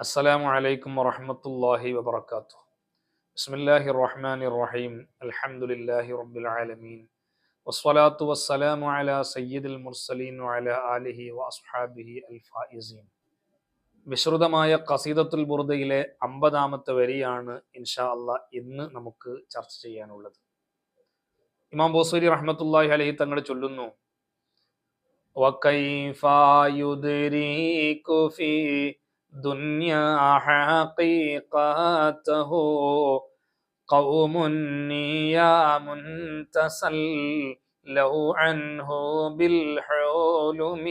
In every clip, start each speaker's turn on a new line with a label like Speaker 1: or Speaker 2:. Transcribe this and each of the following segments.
Speaker 1: السلام عليكم ورحمة الله وبركاته بسم الله الرحمن الرحيم الحمد لله رب العالمين والصلاة والسلام على سيد المرسلين وعلى آله وأصحابه الفائزين വിശ്രുതമായ കസീദത്തുൽ ബുർദയിലെ അമ്പതാമത്തെ വരിയാണ് ഇൻഷാ അള്ളാഹ് ഇന്ന് നമുക്ക് ചർച്ച ചെയ്യാനുള്ളത് ഇമാം ബോസൂരി റഹ്മത്തുല്ലാഹി അലൈഹി തങ്ങൾ ചൊല്ലുന്നു وكيف يدرك في دنيا حقيقته قوم نيام تسلوا عنه بالحلم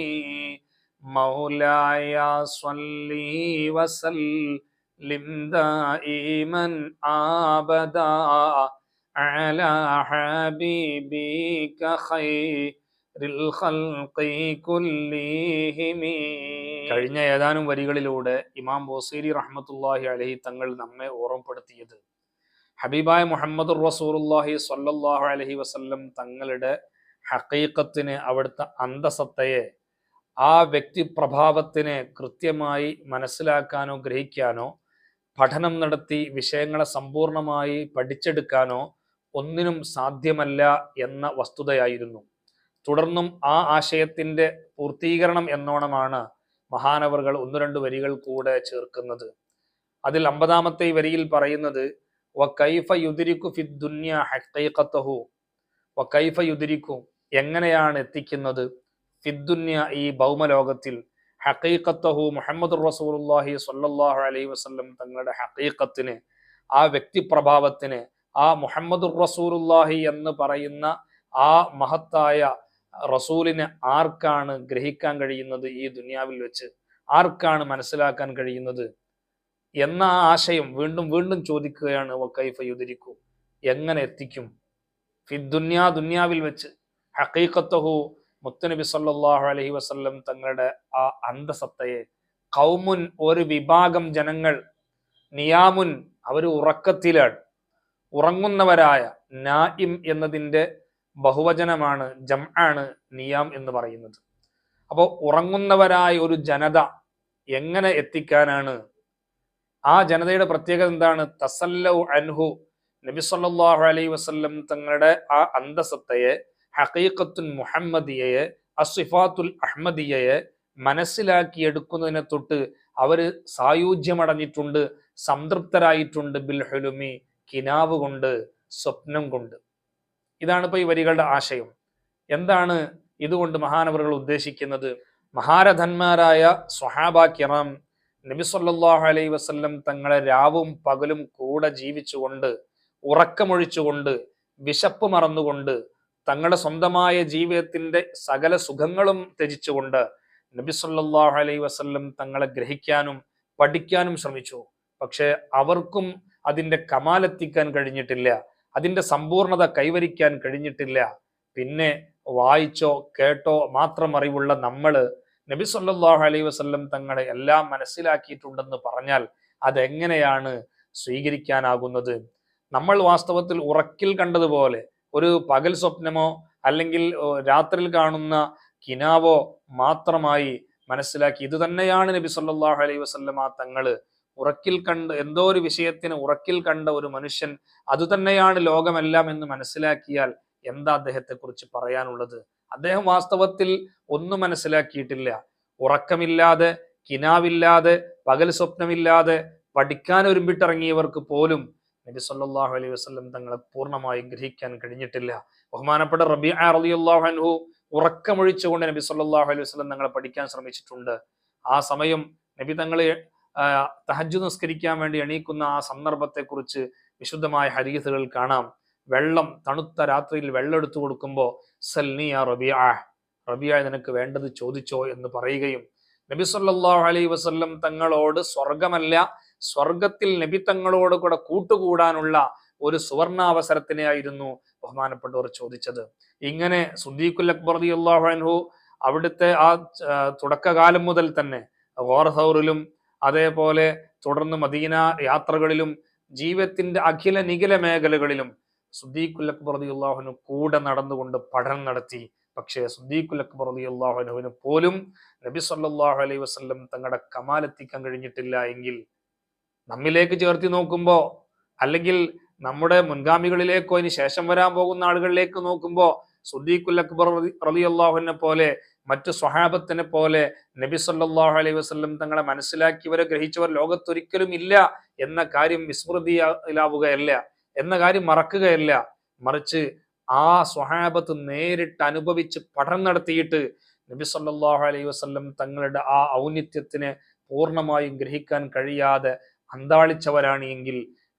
Speaker 1: مولاي صلي وسلم دائما ابدا على حبيبك خير കഴിഞ്ഞ ഏതാനും വരികളിലൂടെ ഇമാം ബോസീരി റഹ്മത്തുല്ലാഹി അലഹി തങ്ങൾ നമ്മെ ഓർമ്മപ്പെടുത്തിയത്. ഹബീബായ മുഹമ്മദ് റസൂറുല്ലാഹി സല്ലാഹു അലഹി വസ്ല്ലം തങ്ങളുടെ ഹക്കീക്കത്തിന് അവിടുത്തെ അന്തസത്തയെ ആ വ്യക്തിപ്രഭാവത്തിനെ കൃത്യമായി മനസ്സിലാക്കാനോ ഗ്രഹിക്കാനോ പഠനം നടത്തി വിഷയങ്ങളെ സമ്പൂർണമായി പഠിച്ചെടുക്കാനോ ഒന്നിനും സാധ്യമല്ല എന്ന വസ്തുതയായിരുന്നു. തുടർന്നും ആ ആശയത്തിന്റെ പൂർത്തീകരണം എന്നോണമാണ് മഹാനവറുകൾ ഒന്ന് രണ്ട് വരികൾ കൂടെ ചേർക്കുന്നത്. അതിൽ അമ്പതാമത്തെ വരിയിൽ പറയുന്നത് എങ്ങനെയാണ് എത്തിക്കുന്നത്? ഫിദ്ദുന്യ ഈ ഭൗമലോകത്തിൽ ഹക്കൈക്കത്തഹു മുഹമ്മദ് റസൂലുല്ലാഹി സ്വല്ലല്ലാഹു അലൈഹി വസല്ലം തങ്ങളുടെ ഹക്കീക്കത്തിന് ആ വ്യക്തിപ്രഭാവത്തിന് ആ മുഹമ്മദ് റസൂലുല്ലാഹി എന്ന് പറയുന്ന ആ മഹത്തായ റസൂലിനെ ആർക്കാണ് ഗ്രഹിക്കാൻ കഴിയുന്നത് ഈ ദുനിയാവിൽ വെച്ച്? ആർക്കാണ് മനസ്സിലാക്കാൻ കഴിയുന്നത്? എന്ന ആ ആശയം വീണ്ടും വീണ്ടും ചോദിക്കുകയാണ് വക്കൈഫ യുദിരിക്കു? എങ്ങനെ എത്തിക്കും? ഫിദ്ദുന്യാ ദുന്യാവിൽ വെച്ച് ഹക്കീക്കത്തഹു മുത്തനബി സല്ലാഹു അലഹി വസ്ല്ലം തങ്ങളുടെ ആ അന്തസത്തയെ. കൗമുൻ ഒരു വിഭാഗം ജനങ്ങൾ. നിയാമുൻ അവർ ഉറക്കത്തിലാണ്. ഉറങ്ങുന്നവരായ നായിം എന്നതിന്റെ ബഹുവചനമാണ് ജം ആണ് നിയാം എന്ന് പറയുന്നത്. അപ്പോൾ ഉറങ്ങുന്നവരായ ഒരു ജനത എങ്ങനെ എത്തിക്കാനാണ്? ആ ജനതയുടെ പ്രത്യേകത എന്താണ്? തസല്ലു അൻഹു നബി സല്ലല്ലാഹു അലൈഹി വസല്ലം തങ്ങളുടെ ആ അന്തസത്തയെ ഹക്കീഖത്തുൽ മുഹമ്മദിയയെ അസിഫാത്തുൽ അഹമ്മദിയയെ മനസ്സിലാക്കിയെടുക്കുന്നതിനെ തൊട്ട് അവർ സായുജ്യമടഞ്ഞിട്ടുണ്ട് സംതൃപ്തരായിട്ടുണ്ട് ബിൽ ഹുലുമി കിനാവ് കൊണ്ട് സ്വപ്നം കൊണ്ട്. ഇതാണ് ഇപ്പൊ ഈ വരികളുടെ ആശയം. എന്താണ് ഇതുകൊണ്ട് മഹാനവറുകൾ ഉദ്ദേശിക്കുന്നത്? മഹാരഥന്മാരായ സ്വഹാബ കിറാം നബി സല്ലല്ലാഹു അലൈഹി വസല്ലം തങ്ങളെ രാവും പകലും കൂടെ ജീവിച്ചുകൊണ്ട് ഉറക്കമൊഴിച്ചുകൊണ്ട് വിശപ്പ് മറന്നുകൊണ്ട് തങ്ങളുടെ സ്വന്തമായ ജീവിതത്തിന്റെ സകല സുഖങ്ങളും ത്യജിച്ചുകൊണ്ട് നബി സല്ലല്ലാഹു അലൈഹി വസല്ലം തങ്ങളെ ഗ്രഹിക്കാനും പഠിക്കാനും ശ്രമിച്ചു. പക്ഷെ അവർക്കും അതിന്റെ കമാലെത്തിക്കാൻ കഴിഞ്ഞിട്ടില്ല. അതിന്റെ സമ്പൂർണത കൈവരിക്കാൻ കഴിഞ്ഞിട്ടില്ല. പിന്നെ വായിച്ചോ കേട്ടോ മാത്രം അറിവുള്ള നമ്മൾ നബി സല്ലല്ലാഹു അലൈഹി വസല്ലം തങ്ങളെ എല്ലാം മനസ്സിലാക്കിയിട്ടുണ്ടെന്ന് പറഞ്ഞാൽ അതെങ്ങനെയാണ് സ്വീകരിക്കാനാകുന്നത്? നമ്മൾ വാസ്തവത്തിൽ ഉറക്കിൽ കണ്ടതുപോലെ ഒരു പകൽ സ്വപ്നമോ അല്ലെങ്കിൽ രാത്രിയിൽ കാണുന്ന കിനാവോ മാത്രമായി മനസ്സിലാക്കി. ഇത് തന്നെയാണ് നബി സല്ലല്ലാഹു അലൈഹി വസ്ല്ലം ആ തങ്ങൾ ഉറക്കിൽ കണ്ട് എന്തോ ഒരു വിഷയത്തിന് ഉറക്കിൽ കണ്ട ഒരു മനുഷ്യൻ അതുതന്നെയാണ് ലോകമെല്ലാം എന്ന് മനസ്സിലാക്കിയാൽ എന്താ അദ്ദേഹത്തെക്കുറിച്ച് പറയാനുള്ളത്? അദ്ദേഹം വാസ്തവത്തിൽ ഒന്നും മനസ്സിലാക്കിയിട്ടില്ല. ഉറക്കമില്ലാതെ കിനാവില്ലാതെ പകൽ സ്വപ്നമില്ലാതെ പഠിക്കാൻ ഒരുമ്പിട്ടിറങ്ങിയവർക്ക് പോലും നബി സല്ലാഹു അലൈഹി വസല്ലം തങ്ങളെ പൂർണമായി ഗ്രഹിക്കാൻ കഴിഞ്ഞിട്ടില്ല. ബഹുമാനപ്പെട്ട റബി അൻഹു ഉറക്കമൊഴിച്ചുകൊണ്ട് നബി സല്ലാഹു അലൈഹി വസ്ലം തങ്ങളെ പഠിക്കാൻ ശ്രമിച്ചിട്ടുണ്ട്. ആ സമയം നബി തങ്ങളെ തഹജ് നിസ്കരിക്കാൻ വേണ്ടി എണീക്കുന്ന ആ സന്ദർഭത്തെക്കുറിച്ച് വിശുദ്ധമായ ഹരീസുകൾ കാണാം. വെള്ളം തണുത്ത രാത്രിയിൽ വെള്ളം എടുത്തു കൊടുക്കുമ്പോൾ സൽനിയ റബിയ റബിയ നിനക്ക് വേണ്ടത് ചോദിച്ചോ എന്ന് പറയുകയും നബി സല്ലല്ലാഹു അലൈ വസ്ല്ലം തങ്ങളോട് സ്വർഗമല്ല സ്വർഗത്തിൽ നബി തങ്ങളോട് കൂടെ കൂട്ടുകൂടാനുള്ള ഒരു സുവർണാവസരത്തിനെയായിരുന്നു ബഹുമാനപ്പെട്ടവർ ചോദിച്ചത്. ഇങ്ങനെ സുദ്ദീഖുൽ അക്ബർ അള്ളാഹു അൻഹു അവിടുത്തെ ആ തുടക്കകാലം മുതൽ തന്നെ ഗോർഹൗറിലും അതേപോലെ തുടർന്ന് മദീന യാത്രകളിലും ജീവിതത്തിന്റെ അഖില നിഖില മേഖലകളിലും സുദ്ദീഖുൽ അക്ബർ അള്ളാഹുനു കൂടെ നടന്നുകൊണ്ട് പഠനം നടത്തി. പക്ഷേ സുദ്ദീഖുൽ അക്ബർ റളിയല്ലാഹു അള്ളാഹുനുവിന് പോലും നബി സല്ലാഹു അലൈഹി വസല്ലം തങ്ങളുടെ കമാലെത്തിക്കാൻ കഴിഞ്ഞിട്ടില്ല എങ്കിൽ നമ്മിലേക്ക് ചേർത്തി നോക്കുമ്പോൾ അല്ലെങ്കിൽ നമ്മുടെ മുൻഗാമികളിലേക്കോ ഇനി ശേഷം വരാൻ പോകുന്ന ആളുകളിലേക്ക് നോക്കുമ്പോൾ സുദ്ദീഖുൽ അക്ബർ റളിയല്ലാഹുവിനെ പോലെ മറ്റു സ്വഹാബത്തിനെ പോലെ നബി സല്ലാഹു അലൈഹി വസ്ലം തങ്ങളെ മനസ്സിലാക്കിയവരെ ഗ്രഹിച്ചവർ ലോകത്തൊരിക്കലും ഇല്ല എന്ന കാര്യം വിസ്മൃതിയിലാവുകയല്ല എന്ന കാര്യം മറക്കുകയല്ല. മറിച്ച് ആ സ്വഹാബത്ത് നേരിട്ട് അനുഭവിച്ച് പഠനം നടത്തിയിട്ട് നബി സല്ലാഹു അലൈഹി വസ്ലം തങ്ങളുടെ ആ ഔന്നിത്യത്തിനെ പൂർണമായും ഗ്രഹിക്കാൻ കഴിയാതെ അന്താളിച്ചവരാണ് എങ്കിൽ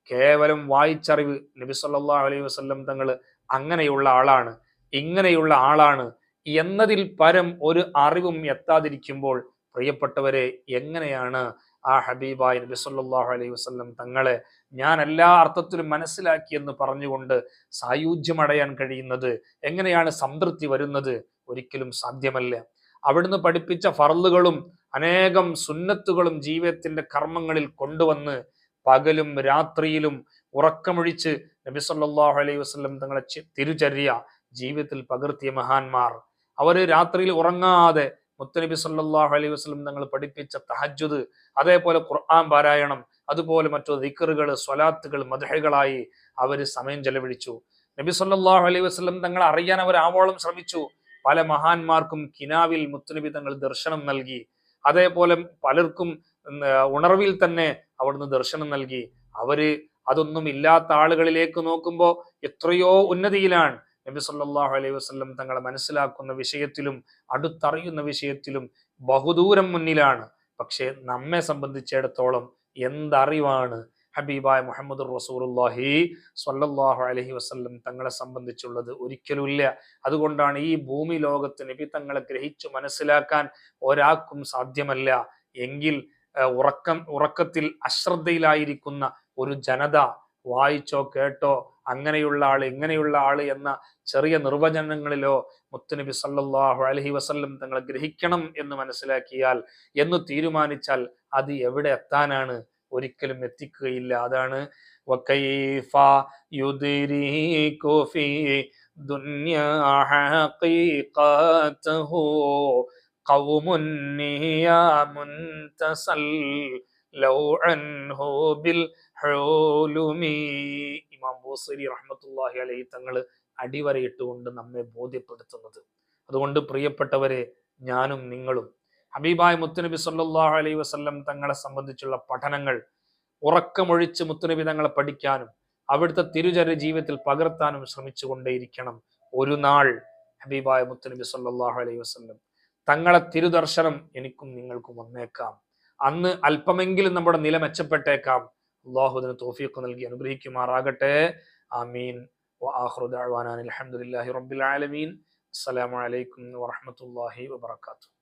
Speaker 1: കേവലം വായിച്ചറിവ് നബി സല്ലല്ലാഹു അലൈഹി വസ്ലം തങ്ങൾ അങ്ങനെയുള്ള ആളാണ് ഇങ്ങനെയുള്ള ആളാണ് എന്നതിൽ പരം ഒരു അറിവും എത്താതിരിക്കുമ്പോൾ പ്രിയപ്പെട്ടവരെ എങ്ങനെയാണ് ആ ഹബീബായ നബി സല്ലല്ലാഹു അലൈഹി വസല്ലം തങ്ങളെ ഞാൻ എല്ലാ അർത്ഥത്തിലും മനസ്സിലാക്കിയെന്ന് പറഞ്ഞുകൊണ്ട് സായുജ്യമടയാൻ കഴിയുന്നത്? എങ്ങനെയാണ് സംതൃപ്തി വരുന്നത്? ഒരിക്കലും സാധ്യമല്ല. അവിടുന്ന് പഠിപ്പിച്ച ഫർളുകളും അനേകം സുന്നത്തുകളും ജീവിതത്തിന്റെ കർമ്മങ്ങളിൽ കൊണ്ടുവന്ന് പകലും രാത്രിയിലും ഉറക്കമൊഴിച്ച് നബി സല്ലല്ലാഹു അലൈഹി വസല്ലം തങ്ങളെ തിരുചര്യ ജീവിതത്തിൽ പകർത്തിയ മഹാന്മാർ. അവർ രാത്രിയിൽ ഉറങ്ങാതെ മുത്തനബി സല്ലാഹു അലൈഹി വസ്ലം തങ്ങൾ പഠിപ്പിച്ച തഹജുദ് അതേപോലെ ഖുർആൻ പാരായണം അതുപോലെ മറ്റു ദിക്കറുകൾ സ്വലാത്തുകൾ മധുഹകളായി അവർ സമയം ചെലവഴിച്ചു. നബി സല്ലാഹു അലൈഹി വസ്ലം തങ്ങൾ അറിയാൻ അവർ ആവോളം ശ്രമിച്ചു. പല മഹാന്മാർക്കും കിനാവിൽ മുത്തുനബി തങ്ങൾ ദർശനം നൽകി. അതേപോലെ പലർക്കും ഉണർവിൽ തന്നെ അവിടുന്ന് ദർശനം നൽകി. അവർ അതൊന്നും ഇല്ലാത്ത ആളുകളിലേക്ക് നോക്കുമ്പോൾ എത്രയോ ഉന്നതിയിലാണ്. നബി സല്ലാഹു അലൈഹി വസ്ലം തങ്ങളെ മനസ്സിലാക്കുന്ന വിഷയത്തിലും അടുത്തറിയുന്ന വിഷയത്തിലും ബഹുദൂരം മുന്നിലാണ്. പക്ഷേ നമ്മെ സംബന്ധിച്ചിടത്തോളം എന്തറിവാണ്? ഹബീബായ മുഹമ്മദ് റസൂലുള്ളാഹി സ്വല്ലല്ലാഹു അലഹി വസല്ലം തങ്ങളെ സംബന്ധിച്ചുള്ളത് ഒരിക്കലുമില്ല. അതുകൊണ്ടാണ് ഈ ഭൂമി ലോകത്ത് നബി തങ്ങളെ ഗ്രഹിച്ചു മനസ്സിലാക്കാൻ ഒരാൾക്കും സാധ്യമല്ല. എങ്കിൽ ഉറക്കം ഉറക്കത്തിൽ അശ്രദ്ധയിലായിരിക്കുന്ന ഒരു ജനത വായിച്ചോ കേട്ടോ അങ്ങനെയുള്ള ആള് ഇങ്ങനെയുള്ള ആള് എന്ന ചെറിയ നിർവചനങ്ങളിലോ മുത്തുനബി സല്ലല്ലാഹു അലൈഹി വസല്ലം തങ്ങളെ ഗ്രഹിക്കണം എന്ന് മനസ്സിലാക്കിയാൽ എന്ന് തീരുമാനിച്ചാൽ അത് എവിടെ എത്താനാണ് ഒരിക്കലും എത്തിക്കുകയില്ല അതാണ് وكيف يدرك في دنيا حقيقته قوم ഇമാം ബോസരി റഹ്മത്തുല്ലാഹി അലൈ തങ്ങൾ അടിവരയിട്ടുകൊണ്ട് നമ്മെ ബോധ്യപ്പെടുത്തുന്നത്. അതുകൊണ്ട് പ്രിയപ്പെട്ടവരെ ഞാനും നിങ്ങളും ഹബീബായ് മുത്തുനബി സല്ലാഹു അലൈ വസ്ല്ലം തങ്ങളെ സംബന്ധിച്ചുള്ള പഠനങ്ങൾ ഉറക്കമൊഴിച്ച് മുത്തുനബി തങ്ങളെ പഠിക്കാനും അവിടുത്തെ തിരുചര ജീവിതത്തിൽ പകർത്താനും ശ്രമിച്ചുകൊണ്ടേയിരിക്കണം ഒരു നാൾ ഹബീബായ മുത്തനബി സല്ലാഹു അലൈഹി വസ്ല്ലം. തങ്ങളെ തിരുദർശനം എനിക്കും നിങ്ങൾക്കും വന്നേക്കാം. അന്ന് അല്പമെങ്കിലും നമ്മുടെ നില മെച്ചപ്പെട്ടേക്കാം. അള്ളാഹുദിന് തോഫീഖ് നൽകി അനുഗ്രഹിക്കുമാറാകട്ടെ. ആമീൻ. വാഹുദാൻ അലഹമുല്ലാഹി റബ്ബുലാലമീൻ അസ്സലാമലൈക്കും വാഹമത്തല്ലാഹി വാത്തു